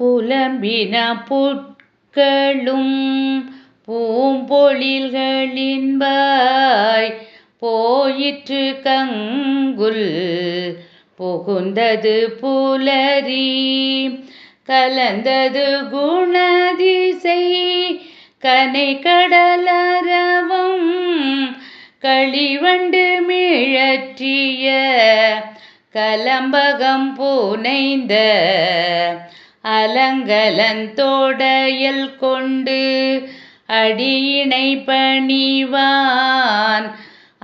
புலம்பின புட்களும் பூம்பொழில்களின்பாய் போயிற்று கங்குல் புகுந்தது புலரி கலந்தது குணதிசை கனை கடலரவம் களிவண்டு மிழற்றிய கலம்பகம் புனைந்த அலங்கலந்தோடையல் கொண்டு அடியினை பணிவான்.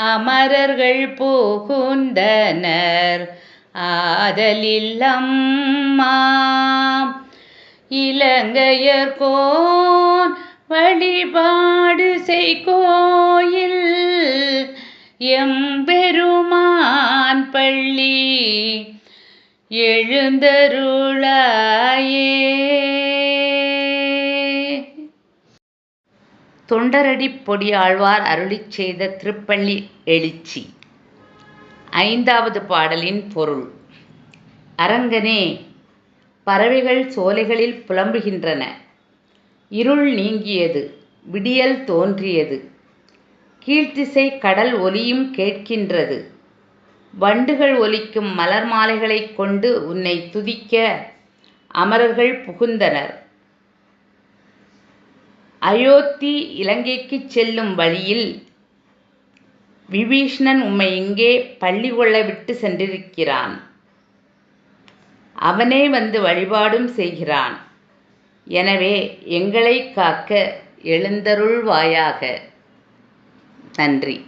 அமரர்கள் புகுந்தனர் ஆதலில்லம்மாம் அம்மா இலங்கையர்கோன் வழிபாடு செய்கோயில் எம்பெருமான் பள்ளி எழுந்தருளாயே. தொண்டரடிப் பொடியாழ்வார் அருளிச் செய்த திருப்பள்ளி எழுச்சி. ஐந்தாவது பாடலின் பொருள். அரங்கனே பறவைகள் சோலைகளில் புலம்புகின்றன. இருள் நீங்கியது விடியல் தோன்றியது. கீழ்த்திசை கடல் ஒலியும் கேட்கின்றது. வண்டுகள் ஒலிக்கும் மலர் மாலைகளைக் கொண்டு உன்னை துதிக்க அமரர்கள் புகுந்தனர். அயோத்தி இலங்கைக்குச் செல்லும் வழியில் விபீஷ்ணன் உம்மை இங்கே பள்ளி கொள்ள விட்டு சென்றிருக்கிறான். அவனே வந்து வழிபாடும் செய்கிறான். எனவே எங்களை காக்க எழுந்தருள்வாயாக. நன்றி.